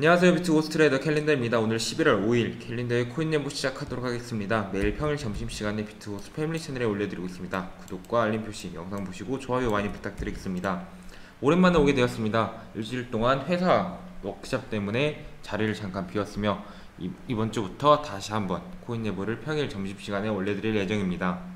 안녕하세요 비트고스 트레이더 캘린더입니다. 오늘 11월 5일 캘린더의 코인 네보 시작하도록 하겠습니다. 매일 평일 점심시간에 비트고스 패밀리 채널에 올려드리고 있습니다. 구독과 알림 표시, 영상 보시고 좋아요 많이 부탁드리겠습니다. 오랜만에 오게 되었습니다. 일주일 동안 회사 워크샵 때문에 자리를 잠깐 비웠으며 이, 이번 주부터 다시 한번 코인 네보를 평일 점심시간에 올려드릴 예정입니다.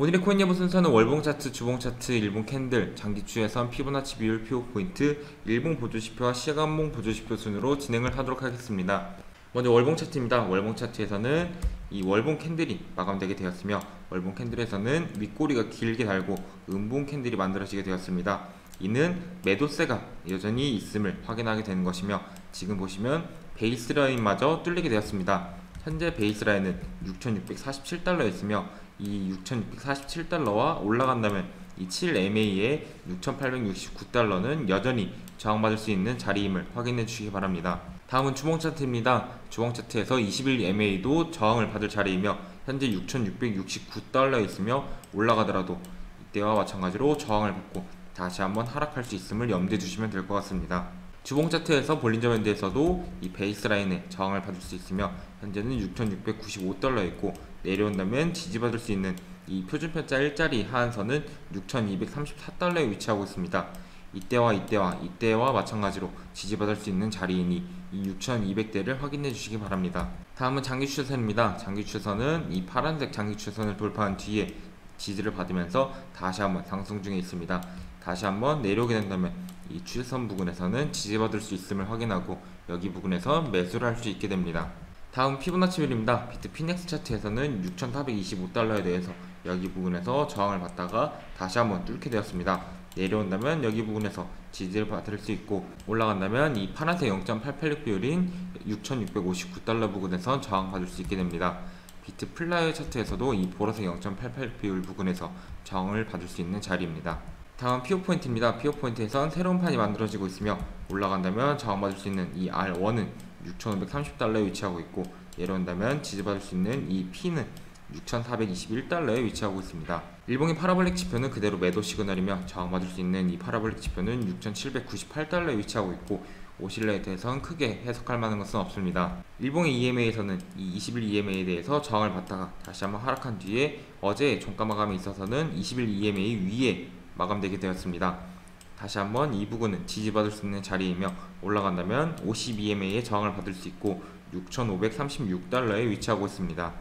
오늘의 코인 예보 순서는 월봉 차트, 주봉 차트, 일봉 캔들, 장기 추에선 피보나치 비율, 피오 포인트, 일봉 보조지표와 시간봉 보조지표 순으로 진행을 하도록 하겠습니다. 먼저 월봉 차트입니다. 월봉 차트에서는 이 월봉 캔들이 마감되게 되었으며 월봉 캔들에서는 윗꼬리가 길게 달고 음봉 캔들이 만들어지게 되었습니다. 이는 매도세가 여전히 있음을 확인하게 되는 것이며 지금 보시면 베이스라인마저 뚫리게 되었습니다. 현재 베이스라인은 6,647달러였으며 이 6,647달러와 올라간다면 이 7MA의 6,869달러는 여전히 저항받을 수 있는 자리임을 확인해 주시기 바랍니다. 다음은 주봉 차트입니다. 주봉 차트에서 21MA도 저항을 받을 자리이며 현재 6,669달러에 있으며 올라가더라도 이때와 마찬가지로 저항을 받고 다시 한번 하락할 수 있음을 염두에 두시면 될 것 같습니다. 주봉 차트에서 볼린저 밴드에서도 이 베이스라인에 저항을 받을 수 있으며 현재는 6,695달러에 있고 내려온다면 지지받을 수 있는 이 표준편자 일자리 하한선은 6,234달러에 위치하고 있습니다. 이때와 이때와 이때와 마찬가지로 지지받을 수 있는 자리이니 이 6,200대를 확인해 주시기 바랍니다. 다음은 장기 추세선입니다. 장기 추세선은 이 파란색 장기 추세선을 돌파한 뒤에 지지를 받으면서 다시 한번 상승 중에 있습니다. 다시 한번 내려오게 된다면 이 추세선 부근에서는 지지받을 수 있음을 확인하고 여기 부근에서 매수를 할 수 있게 됩니다. 다음 피보나치 비율입니다. 비트 피넥스 차트에서는 6,425달러에 대해서 여기 부분에서 저항을 받다가 다시 한번 뚫게 되었습니다. 내려온다면 여기 부분에서 지지를 받을 수 있고 올라간다면 이 파란색 0.886 비율인 6,659달러 부근에서 저항받을 수 있게 됩니다. 비트 플라이어 차트에서도 이 보라색 0.886 비율 부근에서 저항을 받을 수 있는 자리입니다. 다음 피오 포인트입니다. 피오 포인트에선 새로운 판이 만들어지고 있으며 올라간다면 저항받을 수 있는 이 R1은 6,530달러에 위치하고 있고 내려온다면 지지받을 수 있는 이 P는 6,421달러에 위치하고 있습니다. 일봉의 파라볼릭 지표는 그대로 매도 시그널이며 저항받을 수 있는 이 파라볼릭 지표는 6,798달러에 위치하고 있고 오실레이트에선 크게 해석할 만한 것은 없습니다. 일봉의 EMA에서는 이21 EMA에 대해서 저항을 받다가 다시 한번 하락한 뒤에 어제 종가 마감에 있어서는 21 EMA 위에 마감되게 되었습니다. 다시 한번 이 부분은 지지받을 수 있는 자리이며 올라간다면 52MA의 저항을 받을 수 있고 6,536달러에 위치하고 있습니다.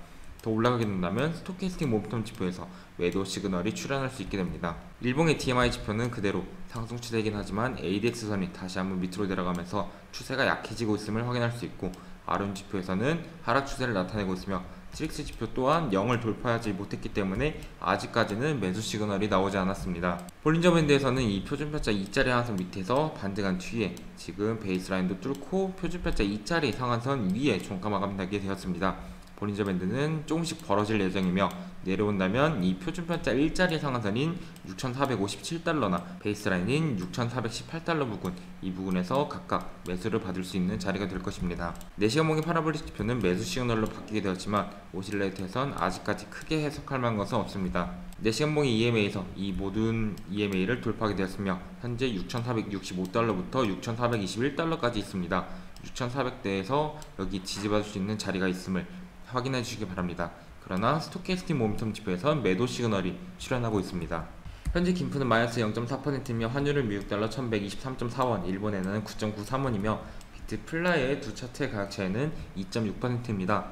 더 올라가게 된다면 스토캐스팅 모멘텀 지표에서 매도 시그널이 출현할 수 있게 됩니다. 일봉의 DMI 지표는 그대로 상승 추세이긴 하지만 ADX선이 다시 한번 밑으로 내려가면서 추세가 약해지고 있음을 확인할 수 있고 아론 지표에서는 하락 추세를 나타내고 있으며 트릭스 지표 또한 0을 돌파하지 못했기 때문에 아직까지는 매수 시그널이 나오지 않았습니다. 볼린저 밴드에서는 이 표준편자 2자리 하한선 밑에서 반등한 뒤에 지금 베이스라인도 뚫고 표준편자 2자리 상한선 위에 종가 마감되게 되었습니다. 볼린저 밴드는 조금씩 벌어질 예정이며 내려온다면 이 표준편자 일자리 상한선인 6,457달러나 베이스라인인 6,418달러 부근 이 부분에서 각각 매수를 받을 수 있는 자리가 될 것입니다. 4시간 봉의 파라볼릭 지표는 매수 시그널로 바뀌게 되었지만 오실레이트에선 아직까지 크게 해석할 만한 것은 없습니다. 4시간 봉의 EMA에서 이 모든 EMA를 돌파하게 되었으며 현재 6,465달러부터 6,421달러까지 있습니다. 6,400대에서 여기 지지받을 수 있는 자리가 있음을 확인해 주시기 바랍니다. 그러나 스토캐스팅 모멘텀 지표에선 매도 시그널이 출현하고 있습니다. 현재 김프는 마이너스 0.4%이며 환율은 미국 달러 1123.4원, 일본에는 9.93원이며 비트 플라이의 두 차트의 가격 차이는 2.6%입니다.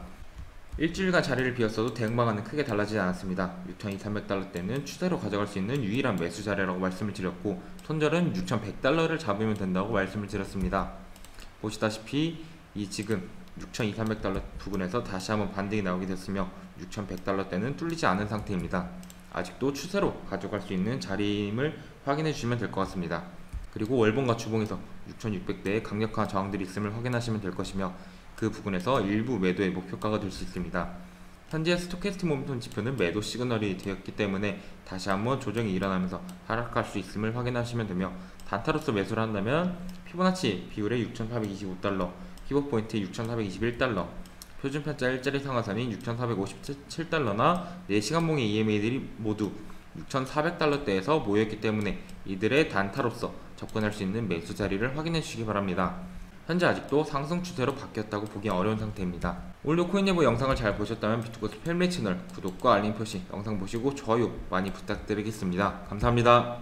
일주일간 자리를 비웠어도 대응 방안은 크게 달라지지 않았습니다. 6,200달러 대는 추세로 가져갈 수 있는 유일한 매수 자리라고 말씀을 드렸고 손절은 6,100달러를 잡으면 된다고 말씀을 드렸습니다. 보시다시피 이 지금 6,200달러 부근에서 다시 한번 반등이 나오게 됐으며 6,100달러대는 뚫리지 않은 상태입니다. 아직도 추세로 가져갈 수 있는 자리임을 확인해 주시면 될 것 같습니다. 그리고 월봉과 주봉에서 6,600대의 강력한 저항들이 있음을 확인하시면 될 것이며 그 부분에서 일부 매도의 목표가가 될 수 있습니다. 현재 스토캐스틱 모멘텀 지표는 매도 시그널이 되었기 때문에 다시 한번 조정이 일어나면서 하락할 수 있음을 확인하시면 되며 단타로서 매수를 한다면 피보나치 비율의 6,425달러 피벗 포인트 6,421달러, 표준 편자 일자리 상하선인 6,457달러나 4시간봉의 EMA들이 모두 6,400달러대에서 모였기 때문에 이들의 단타로서 접근할 수 있는 매수 자리를 확인해 주시기 바랍니다. 현재 아직도 상승 추세로 바뀌었다고 보기 어려운 상태입니다. 오늘도 코인 예보 영상을 잘 보셨다면 비트코스 팬미 채널 구독과 알림 표시 영상 보시고 좋아요 많이 부탁드리겠습니다. 감사합니다.